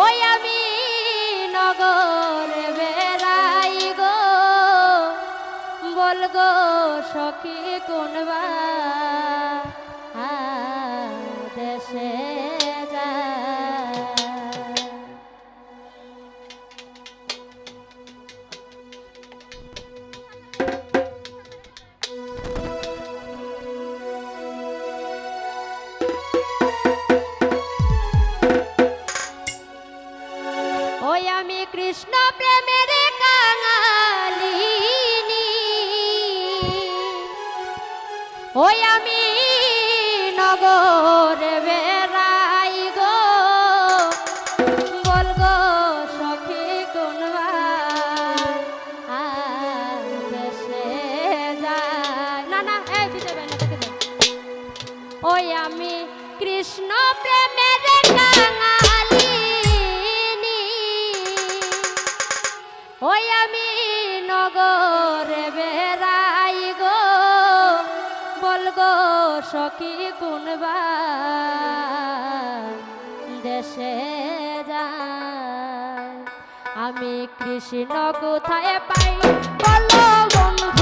ওই আমি নগর বেড়াই গো। বলগো সখী কোনবা কৃষ্ণ প্রেমের কাঙালিনি। ওই আমি নগর বে কি কোনবা দেশে যায়। আমি কৃষ্ণ কোথায় পাই? বলো বন্ধু।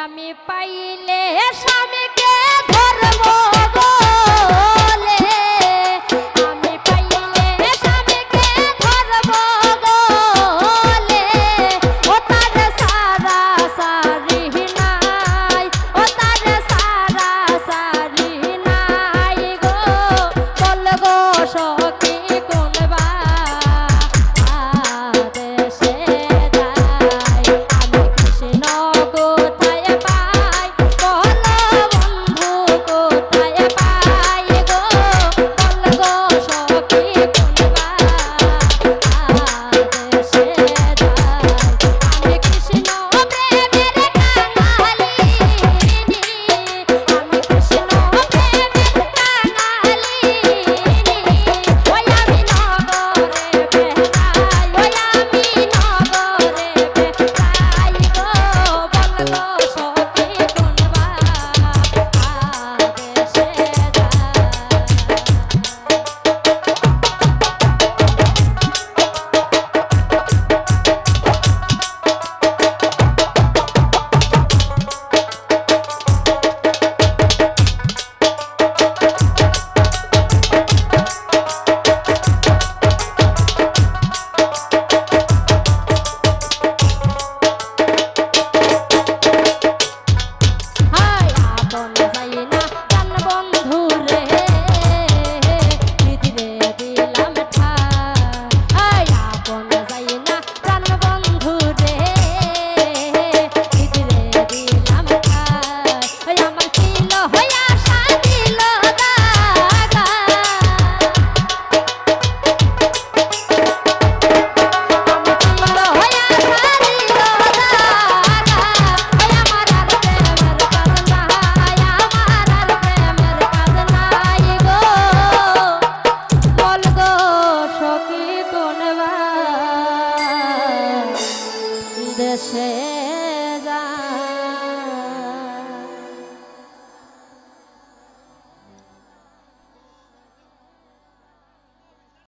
আমি পাইলে স্বামী